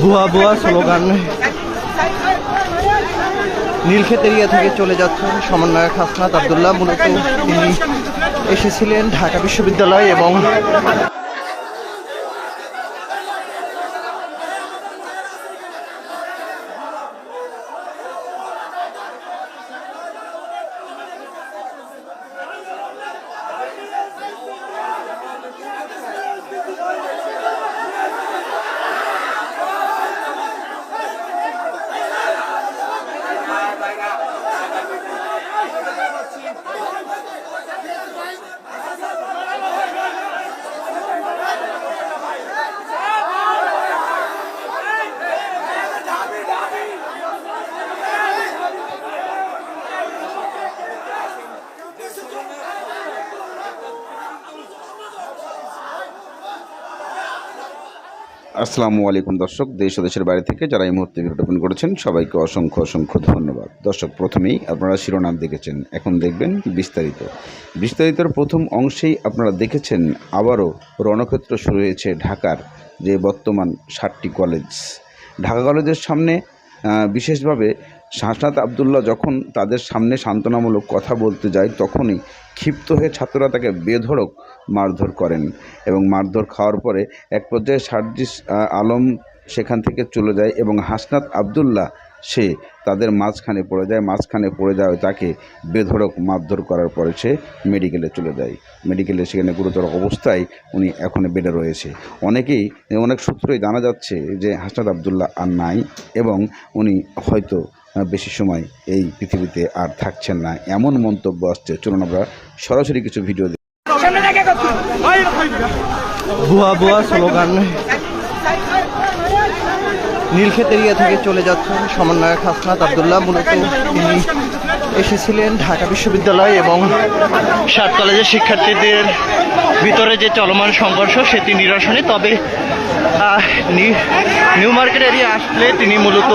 ভুয়া ভুয়া স্লোগান। নীলক্ষেত ইয়ে থেকে চলে যাচ্ছেন সমন্বয়ক হাসনাত আবদুল্লাহ। মূলত তিনি এসেছিলেন ঢাকা বিশ্ববিদ্যালয় এবং আসসালামু আলাইকুম দর্শক, দেশ ও দেশের বাইরে থেকে যারা এই মুহূর্তে ভিডিওটা করেছেন, সবাইকে অসংখ্য অসংখ্য ধন্যবাদ। দর্শক, প্রথমেই আপনারা শিরোনাম দেখেছেন, এখন দেখবেন বিস্তারিত। বিস্তারিতর প্রথম অংশেই আপনারা দেখেছেন, আবারও রণক্ষেত্র শুরু হয়েছে ঢাকার যে বর্তমান ষাটটি কলেজ ঢাকা কলেজের সামনে বিশেষভাবে শাহনাত আবদুল্লাহ যখন তাদের সামনে সান্ত্বনামূলক কথা বলতে যায়, তখনই ক্ষিপ্ত হয়ে ছাত্ররা তাকে বেধড়ক মারধর করেন এবং মারধর খাওয়ার পরে এক পর্যায়ে সার্জিস আলম সেখান থেকে চলে যায় এবং হাসনাত আবদুল্লাহ সে তাদের মাঝখানে পড়ে যায় মাঝখানে পড়ে যায় তাকে বেধড়ক মারধর করার পরে সে মেডিকেলে চলে যায়। মেডিকেলে সেখানে গুরুতর অবস্থায় উনি এখন বেডে রয়েছে। অনেকেই অনেক সূত্রই জানা যাচ্ছে যে হাসনাত আবদুল্লাহ আর নাই এবং উনি হয়তো বেশি সময় এই পৃথিবীতে আর থাকছেন না। এমন মন্তব্য আসছে। চলুন আমরা সরাসরি কিছু ভিডিও ভুয়া স্লোগান। নীলক্ষেত এরিয়া থেকে চলে যাচ্ছেন সমন্বয়ক হাসনাত আবদুল্লাহ। মূলত তিনি এসেছিলেন ঢাকা বিশ্ববিদ্যালয় এবং সাত কলেজের শিক্ষার্থীদের ভিতরে যে চলমান সংঘর্ষ, সেটি নিরসনে। তবে নিউ মার্কেট এরিয়া আসলে তিনি মূলত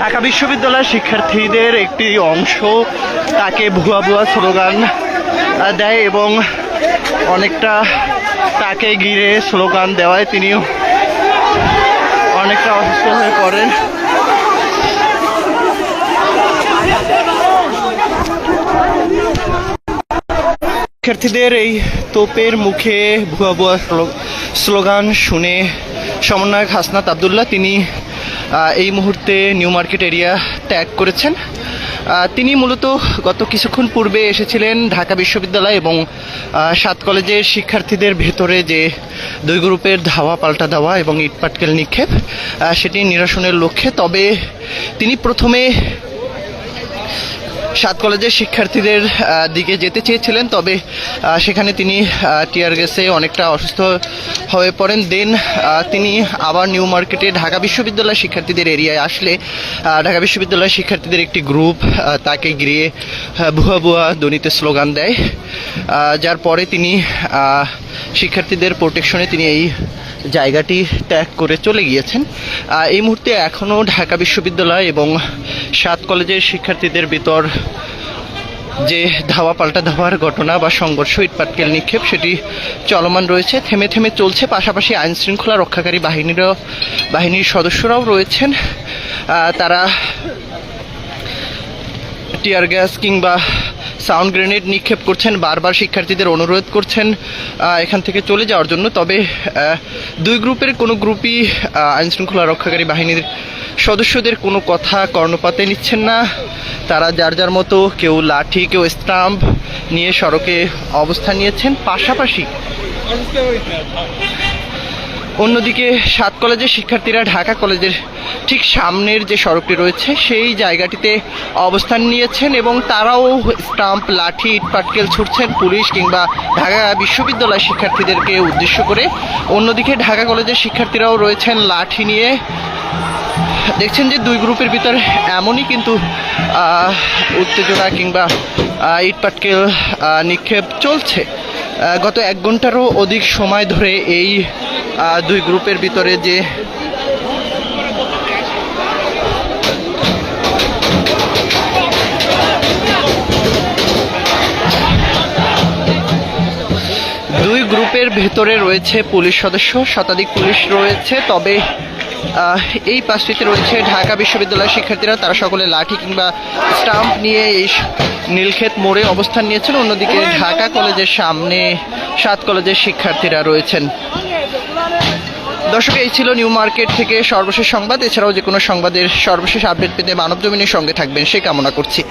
ঢাকা বিশ্ববিদ্যালয়ের শিক্ষার্থীদের একটি অংশ। তাকে ভুয়া ভুয়া স্লোগান দেয় এবং অনেকটা তাকে ঘিরে স্লোগান দেওয়ায় তিনিও অনেকটা অসুস্থ হয়ে পড়েন। শিক্ষার্থীদের এই তোপের মুখে ভুয়া ভুয়া স্লো- স্লোগান শুনে সমন্বয়ক হাসনাত আবদুল্লাহ, তিনি এই মুহূর্তে নিউ মার্কেট এরিয়া ত্যাগ করেছেন। তিনি মূলত গত কিছুক্ষণ পূর্বে এসেছিলেন ঢাকা বিশ্ববিদ্যালয় এবং সাত কলেজের শিক্ষার্থীদের ভেতরে যে দুই গ্রুপের ধাওয়া, পাল্টা দেওয়া এবং ইটপাটকেল নিক্ষেপ সেটি নিরসনের লক্ষ্যে। তবে তিনি প্রথমে সাত কলেজের শিক্ষার্থীদের দিকে যেতে চেয়েছিলেন তবে সেখানে তিনি টিয়ার গেসে অনেকটা অসুস্থ হয়ে পড়েন। দেন তিনি আবার নিউ মার্কেটে ঢাকা বিশ্ববিদ্যালয়ের শিক্ষার্থীদের এরিয়ায় আসলে ঢাকা বিশ্ববিদ্যালয়ের শিক্ষার্থীদের একটি গ্রুপ তাকে আহ, ভুয়া ভুয়া দনিতে স্লোগান দেয়। যার পরে তিনি শিক্ষার্থীদের প্রোটেকশনে তিনি এই জায়গাটি ত্যাগ করে চলে গিয়েছেন। এই মুহূর্তে এখনও ঢাকা বিশ্ববিদ্যালয় এবং সাত কলেজের শিক্ষার্থীদের ভিতর যে ধাওয়া পাল্টা ধাওয়ার ঘটনা বা সংঘর্ষ ইটপাটকেল নিক্ষেপ, সেটি চলমান রয়েছে, থেমে থেমে চলছে। পাশাপাশি আইন শৃঙ্খলা রক্ষাকারী বাহিনীরও, বাহিনীর সদস্যরাও রয়েছেন। তারা টিয়ার গ্যাস কিংবা সাউন্ড গ্রেনেড নিক্ষেপ করছেন, বারবার শিক্ষার্থীদের অনুরোধ করছেন এখান থেকে চলে যাওয়ার জন্য। তবে দুই গ্রুপের কোনো গ্রুপই আইন শৃঙ্খলা রক্ষাকারী বাহিনীর সদস্যদের কোনো কথা কর্ণপাতে নিচ্ছেন না। তারা যার যার মতো কেউ লাঠি, কেউ স্টাম্প নিয়ে সড়কে অবস্থান নিয়েছেন। পাশাপাশি অন্যদিকে সাত কলেজের শিক্ষার্থীরা ঢাকা কলেজের ঠিক সামনের যে সড়কটি রয়েছে, সেই জায়গাটিতে অবস্থান নিয়েছেন এবং তারাও স্টাম্প, লাঠি, ইটপাটকেল ছুটছেন পুলিশ কিংবা ঢাকা বিশ্ববিদ্যালয় শিক্ষার্থীদেরকে উদ্দেশ্য করে। অন্যদিকে ঢাকা কলেজের শিক্ষার্থীরাও রয়েছেন লাঠি নিয়ে। দেখছেন যে দুই গ্রুপের ভিতর এমনই কিন্তু উত্তেজনা কিংবা ইটপাটকেল নিক্ষেপ চলছে। গত এক ঘন্টারও অধিক সময় ধরে এই দুই গ্রুপের ভিতরে যে দুই গ্রুপের ভেতরে রয়েছে পুলিশ সদস্য, শতাধিক পুলিশ রয়েছে, তবে এই পাঁচটিতে রয়েছে ঢাকা বিশ্ববিদ্যালয়ের শিক্ষার্থীরা। তারা সকলে লাঠি কিংবা স্টাম্প নিয়ে এই নীলক্ষেত মোড়ে অবস্থান নিয়েছেন। অন্যদিকে ঢাকা কলেজের সামনে সাত কলেজের শিক্ষার্থীরা রয়েছেন। দর্শক, এই ছিল নিউ মার্কেট থেকে সর্বশেষ সংবাদ। এছাড়াও যে কোনো সংবাদের সর্বশেষ আপডেট পেতে মানব জমিনের সঙ্গে থাকবেন। সে কামনা করছি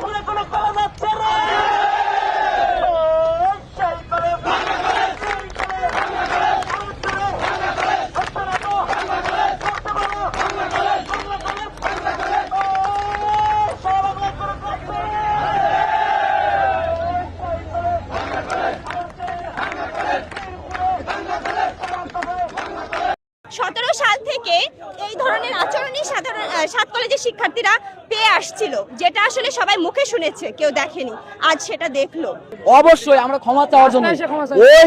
ফুলে কোনো পাওয়া যাচ্ছে না সেই করে সেই করে সতেরো সাল থেকে এই ধরনের আচরণই সাধারণ আহ, সাত কলেজের শিক্ষার্থীরা পেয়ে আসছিল যেটা আসলে সবাই মুখে শুনেছে কেউ দেখেনি। আজ সেটা দেখল। অবশ্যই আমরা ক্ষমা চাওয়ার জন্য। ওই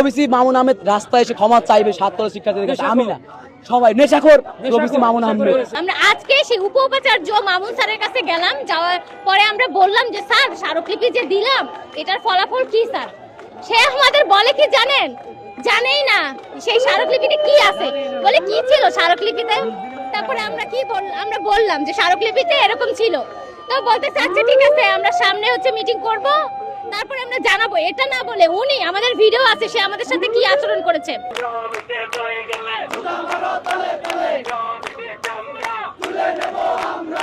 ওবিসি মামুন আহমেদ রাস্তায় এসে ক্ষমা চাইবে সাততলা শিক্ষার্থীদের কাছে আমি না। সবাই নেশাখোর ওবিসি মামুন আহমেদ। আমরা আজকে সেই উপ উপাচার্য মামুন স্যারের কাছে গেলাম যাওয়ার পরে আমরা বললাম যে স্যার স্মারকলিপি যে দিলাম এটার ফলাফল কি স্যার? সে আমাদের বলে কি জানেন? জানেই না সেই স্মারকলিপিতে কি আছে? বলে কি ছিল স্মারকলিপিতে? তারপরে আমরা কি আমরা বললাম যে স্মারকলিপিতে এরকম ছিল। তো বলতেছে আচ্ছা ঠিক আছে, আমরা সামনে হচ্ছে মিটিং করব। তারপরে আমরা জানাব। এটা না বলে উনি, আমাদের ভিডিও আছে, সে আমাদের সাথে কি আচরণ করেছে? আমরা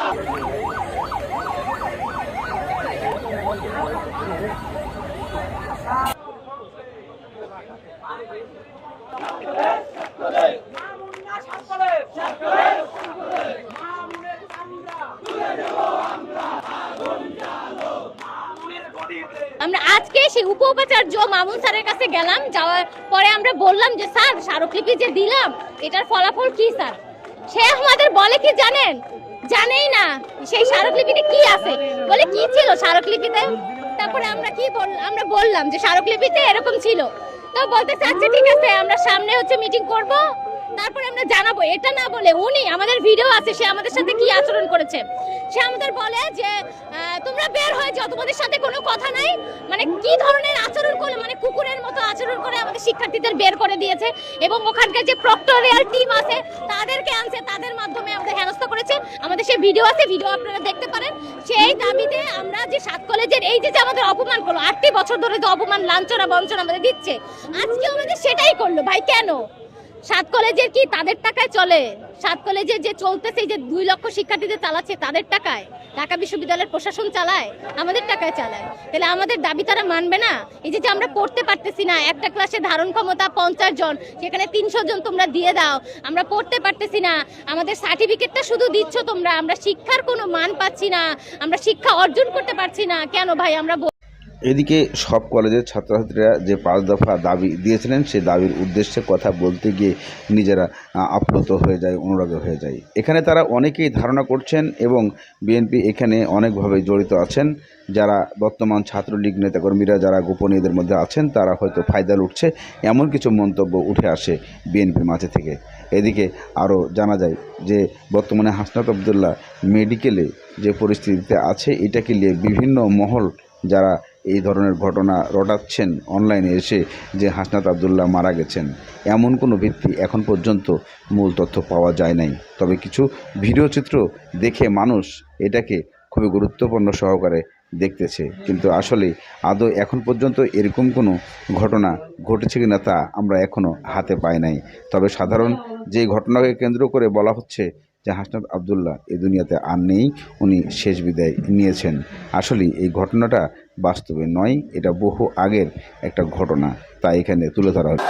সেই উপ উপাচার্য মামুন স্যারের কাছে গেলাম, যাওয়ার পরে আমরা বললাম যে, স্যার, স্মারকলিপি যে দিলাম, এটার ফলাফল কি, স্যার? সে আমাদের বলে কি জানেন? জানেই না, সেই স্মারকলিপিতে কি আছে? বলে, কি ছিল স্মারকলিপিতে? তারপরে আমরা কি আমরা বললাম যে, স্মারকলিপিতে এরকম ছিল। তো বলতেছে আচ্ছা ঠিক আছে, আমরা সামনে হচ্ছে মিটিং করব। তারপরে আমরা জানাব, এটা না বলে উনি আমাদের ভিডিও আছে, সে আমাদের সাথে কি আচরণ করেছে। সে আমাদের বলে যে তোমরা বের হয়ে যাও, তোমাদের সাথে কোনো কথা নাই। মানে কি ধরনের আচরণ করলে মানে কুকুরের মতো আচরণ করে আমাদের শিক্ষার্থীদের বের করে দিয়েছে এবং ওখানকার যে প্রক্টোরিয়াল টিম আছে, তাদেরকে আনছে, তাদের মাধ্যমে আমাদের হেনস্থা করেছে। আমাদের সেই ভিডিও আছে ভিডিও আপনারা দেখতে পারেন। সেই দাবিতে আমরা যে সাত কলেজের এই যে যে আমাদের অপমান করল, আটটি বছর ধরে যে অপমান, লাঞ্ছনা, বঞ্চনা আমাদের দিচ্ছে আজকে আমাদের সেটাই করল। ভাই, কেন? সাত কলেজের কি তাদের টাকায় চলে? সাত কলেজে যে চলতেছে যে দুই লক্ষ শিক্ষার্থীদের চালাচ্ছে, তাদের টাকায়? ঢাকা বিশ্ববিদ্যালয়ের প্রশাসন চালায়, আমাদের টাকায় চালায়। তাহলে আমাদের দাবি তারা মানবে না? এই যে আমরা পড়তে পারতেছি না, একটা ক্লাসে ধারণ ক্ষমতা পঞ্চাশ জন, সেখানে তিনশো জন তোমরা দিয়ে দাও, আমরা পড়তে পারতেছি না। আমাদের সার্টিফিকেটটা শুধু দিচ্ছ তোমরা, আমরা শিক্ষার কোনো মান পাচ্ছি না, আমরা শিক্ষা অর্জন করতে পারছি না। কেন ভাই, আমরা এদিকে সব কলেজের ছাত্রছাত্রীরা যে পাঁচ দফা দাবি দিয়েছিলেন সেই দাবির উদ্দেশ্যে কথা বলতে গিয়ে নিজেরা আপ্লুত হয়ে যায়, অনুরাগ হয়ে যায়। এখানে তারা অনেকেই ধারণা করছেন এবং বিএনপি এখানে অনেকভাবে জড়িত আছেন। যারা বর্তমান ছাত্রলীগ নেতাকর্মীরা, যারা গোপনীয়দের মধ্যে আছেন, তারা হয়তো ফায়দা লুটছে, এমন কিছু মন্তব্য উঠে আসে বিএনপির মাঝে থেকে। এদিকে আরও জানা যায় যে, বর্তমানে হাসনাত আবদুল্লাহ মেডিকেলে যে পরিস্থিতিতে আছে, এটাকে নিয়ে বিভিন্ন মহল যারা এই ধরনের ঘটনা রটাচ্ছেন অনলাইনে এসে যে হাসনাত আবদুল্লাহ মারা গেছেন। এমন কোনো ভিত্তি এখন পর্যন্ত মূল তথ্য পাওয়া যায় নাই। তবে কিছু ভিডিও চিত্র দেখে মানুষ এটাকে খুবই গুরুত্বপূর্ণ সহকারে দেখতেছে। কিন্তু আসলে আদৌ এখন পর্যন্ত এরকম কোনো ঘটনা ঘটেছে কিনা তা আমরা এখনও হাতে পাই নাই। তবে সাধারণ যে ঘটনাকে কেন্দ্র করে বলা হচ্ছে যে হাসনাত আবদুল্লাহ এই দুনিয়াতে আর নেই, উনি শেষ বিদায় নিয়েছেন। আসলে এই ঘটনাটা বাস্তবে নয়, এটা বহু আগের একটা ঘটনা, তাই এখানে তুলে ধরা হলো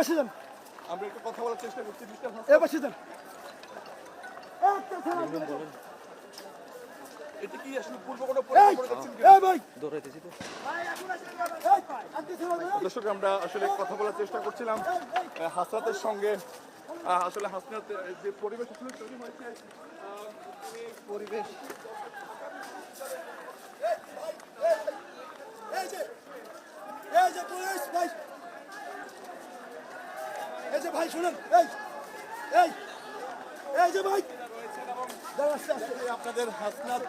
পাশে যান। আমরা একটু কথা বলার চেষ্টা করছি। এ পাশে যান। এটা কি আসলে পূর্ব কোনো? দর্শক আমরা আসলে কথা বলার চেষ্টা করছিলাম। আহ, হাসরাতের সঙ্গে আসলে হাসনাত যে পরিবেশ আসলে তৈরি হয়েছে পরিবেশ এই যে এই যে পুলিশ ভাই এই যে ভাই শুনুন এই এই এই যে ভাই। আপনাদের হাসনাত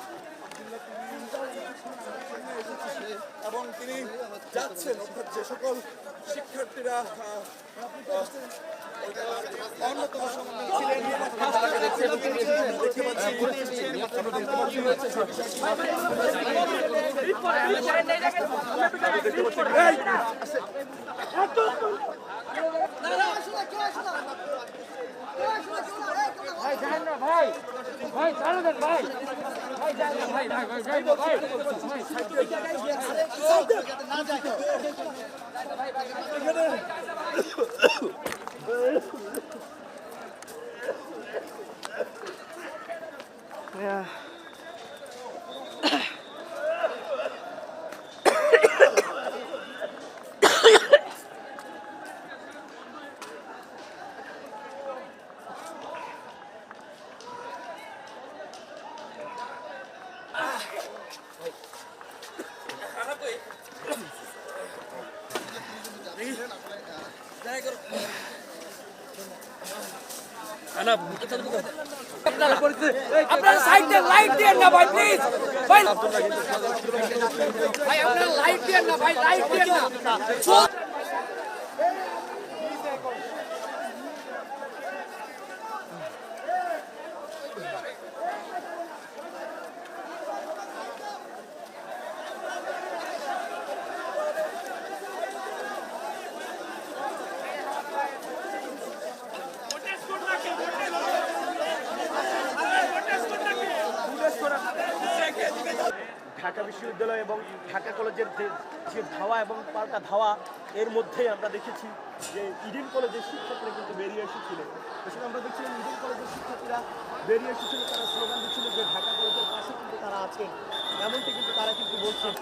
এবং তিনি যাচ্ছেন অর্থাৎ যে সকল শিক্ষার্থীরা আহ, ভাই অন্যতম সমন্বয় ভাই। দেখতে পাচ্ছি আপনারা সাইডে লাইট দেন না ভাই প্লিজ ভাই আপনারা লাইট দিয়ে না ভাই, লাইট দিয়ে না ঢাকা বিশ্ববিদ্যালয় এবং ঢাকা কলেজের যে ধাওয়া এবং পাল্টা ধাওয়া, এর মধ্যেই আমরা দেখেছি যে ইডেন কলেজের শিক্ষার্থীরা কিন্তু বেরিয়ে এসেছিল। এছাড়া আমরা দেখছিলাম ইডেন কলেজের শিক্ষার্থীরা বেরিয়ে এসেছিল, তারা স্লোগান দিচ্ছিল যে ঢাকা কলেজের পাশে কিন্তু তারা আছেন। এমনটি কিন্তু তারা কিন্তু বলছেন।